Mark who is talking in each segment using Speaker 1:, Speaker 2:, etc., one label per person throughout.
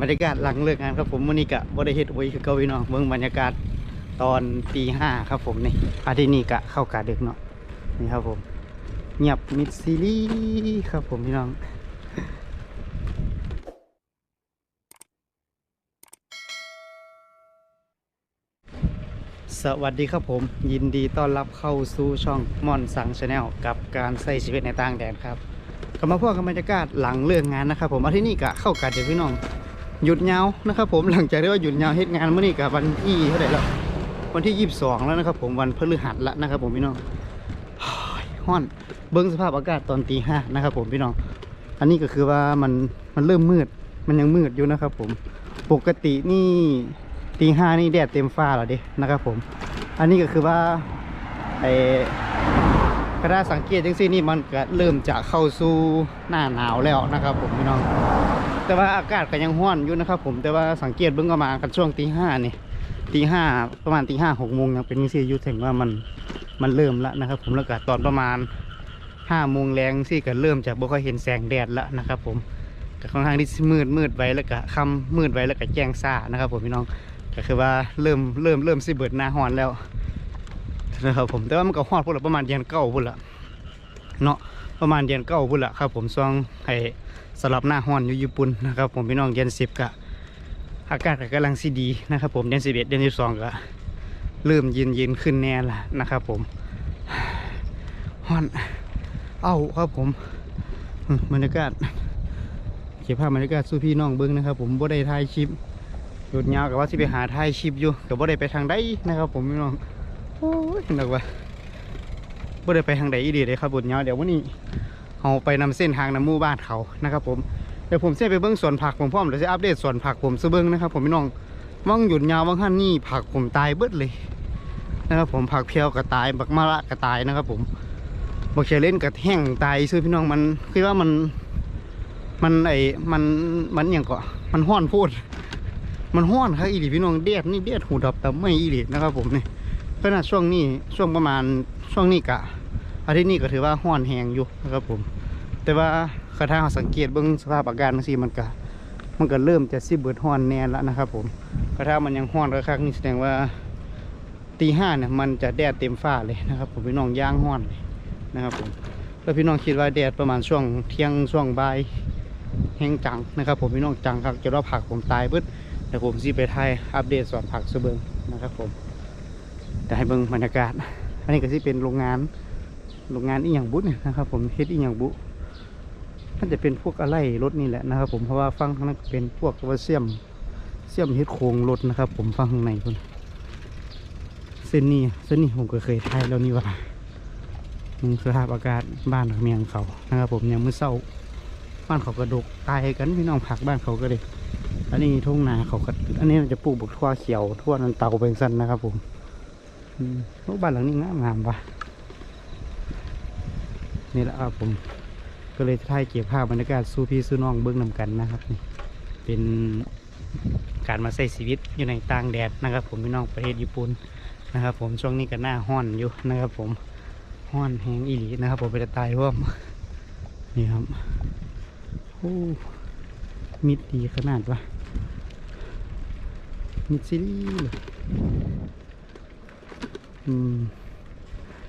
Speaker 1: บรรยากาศหลังเลิกงานครับผมวันนี้กะบ่ได้เฮ็ดไว้คือเกาพี่น้องเบิ่งบรรยากาศตอนตีห้าครับผมนี่อาทิตย์นี้กะเข้ากะดึกเนาะนี่ครับผมเงียบมิดซีรีส์ครับผมพี่น้องสวัสดีครับผม ยินดีต้อนรับเข้าสู่ช่องมอนสังชาแนลกับการใช้ชีวิตในต่างแดนครับกลับมาพวกกับบรรยากาศหลังเลิกงานนะครับผมอาทิตย์นี้กะเข้ากะเดี๋ยวพี่น้อง หยุดยาวนะครับผมหลังจากที่ว่าหยุดยาวเฮ็ดงานเมื่อนี้กับวันที่เท่าไหร่แล้ววันที่ 22 แล้วนะครับผมวันพฤหัสแล้วนะครับผมพี่น้องเฮ้อนเบิ้งสภาพอากาศตอนตีห้านะครับผมพี่น้อง อันนี้ก็คือว่ามันมันเริ่มมืดมันยังมืดอยู่นะครับผมปกตินี่ตีห้านี่แดดเต็มฟ้าแล้วเด้นะครับผม อันนี้ก็คือว่าไอกระดาสังเกตจังซี่นี่มันก็เริ่มจะเข้าสู่หน้าหนาวแล้วนะครับผมพี่น้อง แต่ว่าอากาศก็ยังร้อนอยู่นะครับผมแต่ว่าสังเกตเบิ่งก็มากันช่วงตีห้านี่ตีห้าประมาณตีห้าหกโมงยังเป็นจังซี่อยู่ถึงว่ามันมันเริ่มแล้วนะครับ ผมแล้วก็ตอนประมาณห้าโมงแรงซี่ก็เริ่มจะบ่ค่อยเห็นแสงแดดแล้วนะครับ ผมก็ค่อนข้างที่มืดมืดไว้แล้วก็ค่ำมืดไว้แล้วก็แจ้งซ่านะครับ ผมพี่น้องก็คือว่าเริ่มเริ่มเริ่มสิเบิดหน้าฮ้อนแล้วนะครับผมแต่ว่ามันก็ฮ้อนพุ่นละประมาณเดือนเก้าพุ่นละเนาะประมาณเดือนเก้าพุ่นละครับ ผมช่วงให้ สลับหน้าฮ้อนอยู่ญี่ปุ่นนะครับผมพี่น้องเดือนสิบกะอากาศก็กำลังสิดีนะครับผมเดือนสิบเอ็ดเดือนสิบสองก็เริ่มเย็นเย็นขึ้นแน่ละนะครับผมฮ้อนเอ้าครับผมบรรยากาศเก็บภาพบรรยากาศสู่พี่น้องเบิ้งนะครับ ผมบ่ได้ถ่ายคลิปหยุดยาวกับว่าสิไปหาถ่ายคลิปอยู่กับบ่ได้ไปทางใดนะครับ ผมพี่น้องโอ้ยนึกว่าบ่ได้ไปทางใดอีดีเลยครับบุญยาวเดี๋ยววันนี้ เอาไปนำเส้นทางนำหมู่บ้านเขานะครับผมเดี๋ยวผมจะไปเบิ้องสวนผักผมพร้อมเดี๋ยวจะอัปเดตสวนผักผมซะเบิ้องนะครับ ผมพี่น้องว่างหยุดยาวว่างขั้นนี่ผักผมตายเบิดเลยนะครับผมผักเพียวก็ตายบักมะระก็ตายนะครับ ผมบักเชเล่นก็แห้งตายซื้อพี่น้องมันคือว่ามันมันไอ้มันมันอย่างก็มันห้อนพูด มันห้อนครับอีหลีพี่น้องเดียดนี่เดียดหูดับแต่ไม่อีหลีนะครับ ผมนี่ขนาดช่วงนี้ช่วงประมาณช่วงนี้กะอาทิตย์นี้ก็ถือว่าห้อนแหงอยู่นะครับผม แต่ว่าคาถาเราสังเกตเบื้องสภาพอากาศมันสิมันก็มันก็เริ่มจะสิเบิดห้อนแน่แล้วนะครับ ผมคาถามันยังห้อนระคักนี่แสดงว่าตีห้าเนี่ยมันจะแดดเต็มฟ้าเลยนะครับ ผมพี่น้องย่างห้อนเลยนะครับผมแล้วพี่น้องคิดว่าแดดประมาณช่วงเที่ยงช่วงบ่ายแห้งจังนะครับ ผมพี่น้องจังครับจะว่าผักผมตายเบิดเดี๋ยวผมสิไปไทยอัปเดตสวนผักสเบิงนะครับผมแต่ให้เบิ่งบรรยากาศ อันนี้ก็สิเป็นโรงงานโรงงานอีหยังบุเนี่ยนะครับ ผมเฮ็ดอีหยังบุ น่าจะเป็นพวกอะไรรถนี่แหละนะครับ ผมเพราะว่าฟังข้างนั้นเป็นพวกว่าเสียมเสียมเฮ็ดโครงรถนะครับ ผมฟังข้างในคนเส้นนี้เส้นนี้ผมก็เคยถ่ายแล้วนี่ว่ามึงสภาพอากาศบ้านเมียงเขานะครับ ผมยังมือเศร้าบ้านเขากระดกตายกันพี่น้องผักบ้านเขาก็เลยอันนี้ทุ่งนาเขาก็อันนี้มันจะปลูกบักทั่วเขียวทั่วนันเตาเป็นสั้นนะครับ ผมอืมบ้านหลังนี้งามงามปะนี่แหละครับผม ก็เลยถ่ายเก็บภาพบรรยากาศสู้พี่สู้น้องเบิ้องนำกันนะครับนี่เป็นการมาใช้ชีวิตอยู่ในต่างแดดนะครับ ผมพี่น้องประเทศญี่ปุ่นนะครับ ผมช่วงนี้ก็หน้าห้อนอยู่นะครับ ผมห้อนแห้งอีหลีนะครับ ผมไปจะตายร่วมนี่ครับโอ้มิดดีขนาดวะมิดซิลี่เลยอืม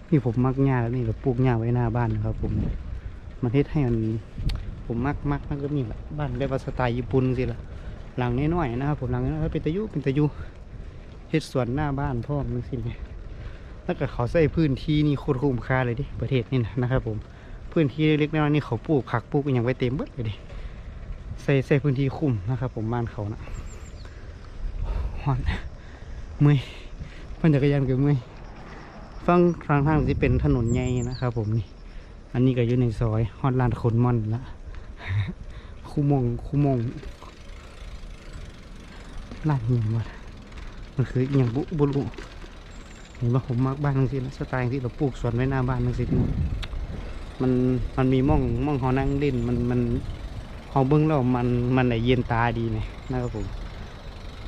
Speaker 1: นี่ผมมักหญ้าแล้วนี่เราปลูกหญ้าไว้หน้าบ้านนะครับผม มันเฮ็ดให้มันผมมักมักมักก็นี่แหละบ้านแบบว่าสไตล์ญี่ปุ่นสิละหลังน้อยๆนะครับผมหลังน้อยๆเป็นตะยุเป็นตะยุเฮ็ดสวนหน้าบ้านพ่อมนสิเนี่ยแล้วก็เขาใส่พื้นที่นี่โคตรคุ้มค่าเลยดิประเทศนี่นะนะครับผมพื้นที่เล็กๆน้อยๆนี่เขาปลูกผักปลูกอย่างไว้เต็มเบิดเลยดิใส่ใส่พื้นที่คุ้มนะครับ ผมบ้านเขานะฮอนเมื่อยปั่นจักรยานก็เมื่อยฟังทางทางที่เป็นถนนใหญ่นะครับผมนี่ อันนี้ก็อยู่ในซอยฮอดลานคนม่อนละคูมงคูมงลานเหียงวะมันคืออย่างบุบุรุเห็นว่าผมมักบ้านทั้งสิ้นสไตล์ที่เราปลูกสวนไว้หน้าบ้านทั้งสิ้นมันมันมีม่องม่องเขานั่งเล่นมันมันเขาเบิ้องแล้วมันมันไหนเย็นตาดีไหมนะครับผม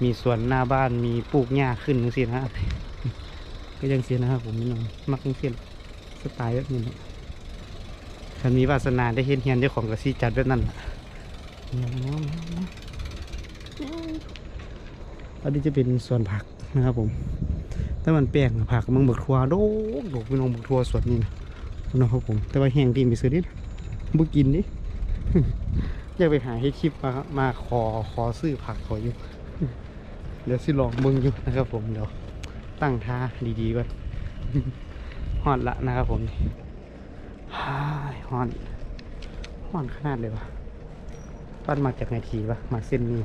Speaker 1: มีสวนหน้าบ้านมีปลูกหญ้าขึ้นจังซี่นะก็ยังเสียนะครับผมพี่น้องมักจังซี่สไตล์แบบนี้ คันมีวาสนาได้เห็นเฮียนเจ้าของกระซีจัดแบบนั้นล่ะเดี๋ยวนะอันนี้จะเป็นส่วนผักนะครับผมถ้ามันแป้งผักมึงบักทัวโดกโดกพี่น้องบักทัวสดนี่นะนะครับผม แต่ว่าแห้งดีไปซื้อดิบุกินดิอยากไปหาให้คลิปมามาขอขอซื้อผักขออยู่ เดี๋ยวสิลองเบิ่งอยู่นะครับผมเดี๋ยวตั้งท่าดีๆก่อนฮอนละนะครับผม ฮ่ายฮอนฮอนขนาดเลยวะปั้นมาจากไหนทีวะมาเส้นนี้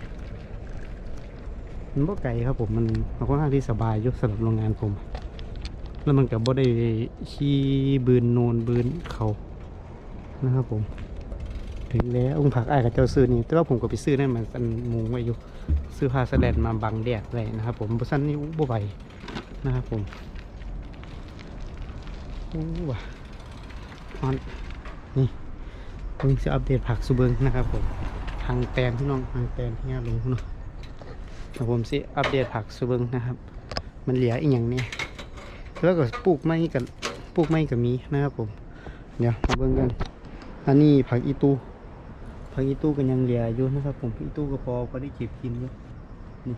Speaker 1: มันบ่ไกลครับผมมันมันค่อนข้างที่สบายยุสำหรับโรงงานผม แล้วมันกับบ่ได้ขี้บืนโนนบืนเขานะครับผม ถึงแล้วองค์ผักไอ้กับเจ้าซื้อนี่แต่ว่าผมก็ไปซื้อนั่นมันอันมุงไว้อยู่ซื้อผ้าสแลนมาบังแดดไว้นะครับ ผมบสั้นนี่บ่ไหวนะครับผมโอ้ว่ะฮอน นี่เพิ่งจะอัปเดตผักสุเบิงนะครับผมทางแตนพี่น้องทางแตนที่งานลงพี่น้องเดี๋ยวผมสิอัปเดตผักสุเบิงนะครับ มันเหลืออีกอย่างนี้แล้วก็ปลูกไม้กับปลูกไม้กับมีนะครับผม เดี๋ยวมาเบิ่งกันอันนี้ผักอีตูผักอีตูก็ยังเหลืออยู่นะครับ ผมอีตูก็พอพอได้เก็บกินอยู่นี่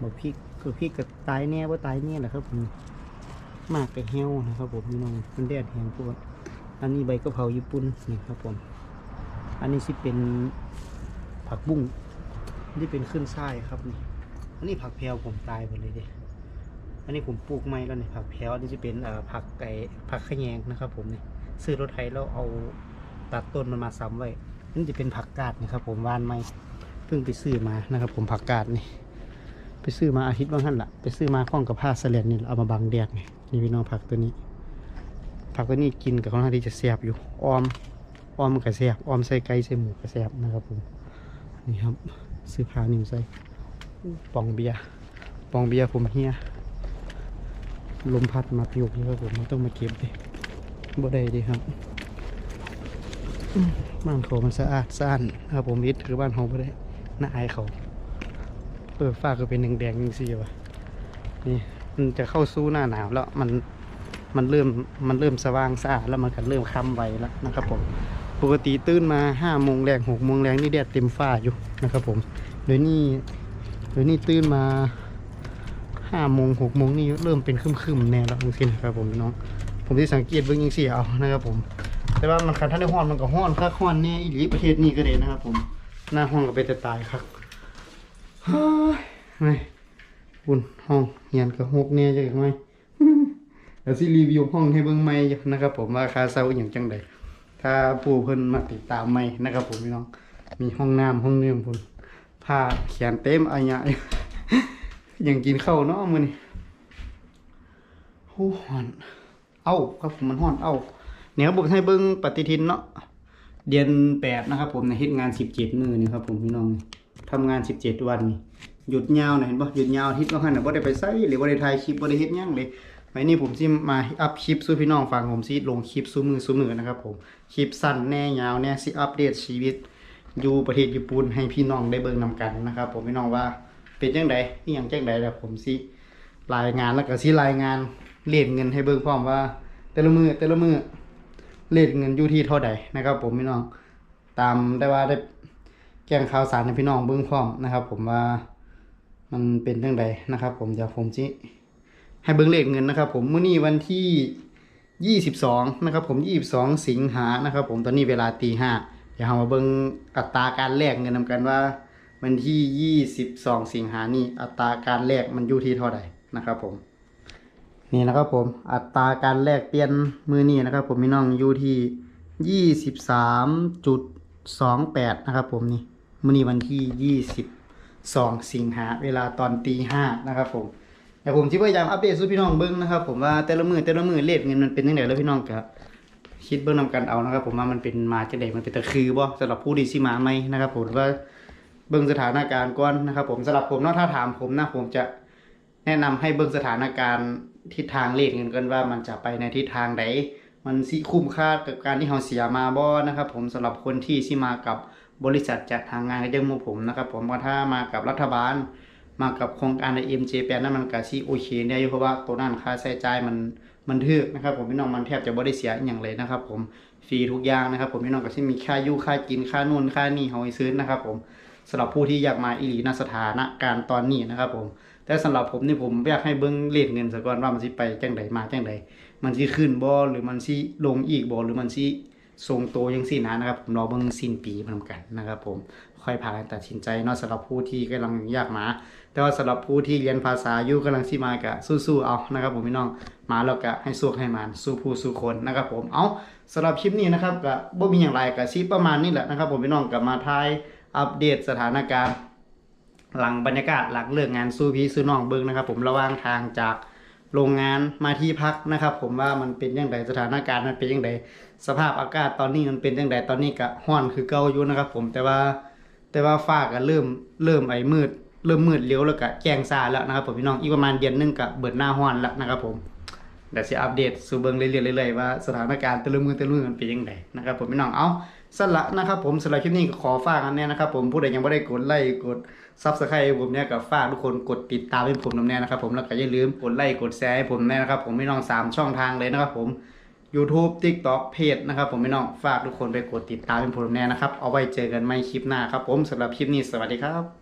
Speaker 1: บอกพริกคือพริกก็ตายแน่ว่าตายแน่แหละครับผมมากกับเหี่ยวนะครับ ผมพี่น้องมันแดดแห้งปวด อันนี้ใบกะเพราญี่ปุ่นนี่ครับผม อันนี้สิเป็นผักบุ้งนี่เป็นขึ้นช่ายครับนี่ อันนี้ผักแพรวผมตายหมดเลยเด้อันนี้ผมปลูกไม้แล้วนี่ผักแพรวนนี้จะเป็นผักไก่ผักขแยงนะครับ ผมนี่ซื้อรถไถแล้วเอาตัดต้นมันมาซ้ำไว้นี่จะเป็นผักกาดนะครับ ผมวานไม้เพิ่งไปซื้อมานะครับ ผมผักกาดนี่ ไปซื้อมาอาทิตย์บางท่านละไปซื้อมาข้องกับผ้าสแลนนี่เอามาบังแดดไงนี่พี่น้องผักตัวนี้ ผักตัวนี้กินกับค่อนข้างที่จะแซ่บอยู่ออมออมกับแซ่บออมใส่ไก่ใส่หมูกับแซ่บนะครับผมนี่ครับซื้อผ้านิ่มใส่ปองเบียร์ปองเบียร์ผมเฮียลมพัดมาปิวนี่ครับผมมันต้องมาเก็บดิบ่ได้ดิครับบ้านเขามันสะอาดสะอาดนะครับผมวิทย์คือบ้านเขาบ่ได้น่าอายเขาเออฟ้าก็เป็นแดงๆนี่สิวะนี่มันจะเข้าสู่หน้าหนาวแล้วมัน มันเริ่มมันเริ่มสว่างสะอาดแล้วมันก็เริ่มค่ำไวแล้วนะครับผมปกติตื่นมาห้าโมงแรงหกโมงแรงนี่แดดเต็มฟ้าอยู่นะครับผมเดี๋ยวนี้เดี๋ยวนี้ตื่นมาห้าโมงหกโมงนี่เริ่มเป็นครึมๆแน่แล้วจริงๆนะครับผมน้องผมที่สังเกตเบิ่งยังเสียเอานะครับผม แต่ว่ามันคันท่านได้ห้อนมันก็ห้อนคักห้อนแน่อีหลีประเทศนี้ก็ได้นะครับผมหน้าห้องก็ไปแต่ตายครับเฮ้ยไม่บุญห้องเงียนก็หกแน่จังไหม เดี๋ยวสิรีวิวห้องให้เบิ่งใหม่นะครับผมว่าคาเช่าอย่างจังใดถ้าผู้เพิ่นมาติดตามใหม่นะครับผมพี่น้อง มีห้องน้ำห้องเนื่องพุ่นผ้าเขียนเต็มอายะยังกินข้าวเนาะมือนี้โอ้ฮ้อน เอ้าครับผมมันฮ้อนเอ้าเนี่ยครับผมให้เบิ่งปฏิทินเนาะเดือนแปดนะครับผมในเฮ็ดงานสิบเจ็ดมือนี่ครับผมพี่น้องทำงานสิบเจ็ดวัน หยุดยาวนะเห็นปะหยุดยาวอาทิตย์ละหันน่ะบ่ได้ไปไสหรือบ่ได้ถ่ายคลิปบ่ได้เฮ็ดหยังเลย ไว้นี่ผมสิมาอัพคลิปสู่พี่น้องฟังผมสิลงคลิปสู่มือสู่มือนะครับผมคลิปสั้นแน่ยาวแน่สิอัปเดตชีวิต อยู่ประเทศญี่ปุ่นให้พี่น้องได้เบิ่งนำกันนะครับ ผมพี่น้องว่าเป็นจังไดอีหยังจังไดแล้วผมสิรายงานแล้วก็สิรายงานเลทเงินให้เบิ่งพร้อมว่า แต่ละมือแต่ละมือเลทเงินอยู่ที่เท่าใดนะครับ ผมพี่น้องตามได้ว่าได้แจ้งข่าวสารให้พี่น้องเบิ่งพร้อมนะครับ ผมว่ามันเป็นเรื่องใดนะครับ ผมเดี๋ยวผมจิ ให้เบิ่งเลขเงินนะครับ ผมมื้อนี้วันที่ 22 นะครับ ผม 22 สิงหานะครับ ผมตอนนี้เวลาตีห้าเดี๋ยวเรามาเบิ่งอัตราการแลกเงินนำกันว่า วันที่ 22 สิงหานี่อัตราการแลกมันอยู่ที่เท่าใดนะครับ ผม นี่นะครับ ผมอัตราการแลกเปลี่ยนมือนี้นะครับ ผมพี่น้องอยู่ที่ยี่สิบสามจุดสองแปดนะครับ ผมนี่มือนี้วันที่ยี่สิบสองสิงหาเวลาตอนตีห้านะครับผม เดี๋ยวผมที่พยายามอัปเดตสู่พี่น้องเบิ้งนะครับ ผมว่าแต่ละมือแต่ละมือเลทเงินมันเป็นยังไงแล้วพี่น้องก็คิดเบิ้งนำกันเอานะครับ ผมว่ามันเป็นมาจะไดมันเป็นตะคือบ่สำหรับผู้ดีสิมาไหมนะครับ ผมว่าเบิ้งสถานการณ์ก่อนนะครับ ผมสำหรับผมเนาะถ้าถามผมนะผมจะแนะนำให้เบิ่งสถานการณ์ทิศทางเลขเงินกันว่ามันจะไปในทิศทางใดมันสิคุ้มค่ากับการที่เราเสียมาบ่นะครับ ผมสำหรับคนที่สิมากับบริษัทจัดทางงานก็ยังมผมนะครับ ผมว่าถ้ามากับรัฐบาล มากับโครงการใน MJ แปลนั้นมันก็สิโอเคได้อยู่เพราะว่าตัวนั้นค่าใช้จ่ายมันมันถูกนะครับ ผมพี่น้องมันแทบจะบ่ได้เสียอย่างเลยนะครับ ผมฟรีทุกอย่างนะครับ ผมพี่น้องก็สิมีค่ายู่ค่ากินค่านู่นค่านี่เฮาซื้อนะครับ ผมสำหรับผู้ที่อยากมาอีหลีณสถานการตอนนี้นะครับ ผม แต่สำหรับผมนี่ผมอยากให้เบิ่งเลขเงินซะก่อนว่ามันสิไปจังใดมาจังใดมันสิขึ้นบ่หรือมันสิลงอีกบ่หรือมันสิทรงโตจังซี่นะนะครับ ผมรอเบิ่งสิ้นปีพร้อมกันนะครับ ผม ค่อยพากันตัดสินใจเนาะสำหรับผู้ที่กำลังอยากมา แต่ว่าสำหรับผู้ที่เรียนภาษาอยู่กำลังสิมาก็สู้ๆเอานะครับผมพี่น้องมาแล้วก็ให้สู้ให้มันสู้ผู้สู้คนนะครับผมเอาสำหรับคลิปนี้นะครับก็บ่มีหยังไรก็สิประมาณนี้แหละนะครับผมพี่น้องก็มาทายอัปเดตสถานการณ์หลังบรรยากาศหลังเลิกงานสู้พี่สู้น้องเบิ้งนะครับ ผมระหว่างทางจากโรงงานมาที่พักนะครับ ผมว่ามันเป็นยังไงสถานการณ์มันเป็นยังไงสภาพอากาศตอนนี้มันเป็นยังไงตอนนี้ก็ห้อนคือเก่าอยู่นะครับ ผมแต่ว่า แต่ว่าฟ้าก็เริ่มเริ่มไอ้มืด เริ่มมืดเลี้ยวแล้วก็แจ้งซาแล้วนะครับผมพี่น้องอีกประมาณเดือนหนึงก็เบิดหน้าห้อนแล้วนะครับผมเดี๋ยวจะอัปเดตสู่เบิ้งเรื่อยๆเรื่อยว่าสถานการณ์แต่ละมือแต่ละมือมันเป็นยังไงนะครับผมพี่น้องเอาสละนะครับผมสำหรับคลิปนี้ก็ขอฝากกันแน่นะครับผมผู้ใดยังไม่ได้กดไลค์กดซับสไครต์ผมเนี่ยกับฝากทุกคนกดติดตามให้ผมนำแน่นะครับผมแล้วก็อย่าลืมกดไลค์กดแชร์ให้ผมแน่นะครับผมไม่น้องสามช่องทางเลยนะครับผม YouTube TikTok เพจนะครับผมพี่น้องฝากทุกคนไปกดติดตามให้ผมแน่นะครับ เอาไว้เจอกันใหม่คลิปหน้าครับผมสำหรับคลิปนี้สวัสดีครับ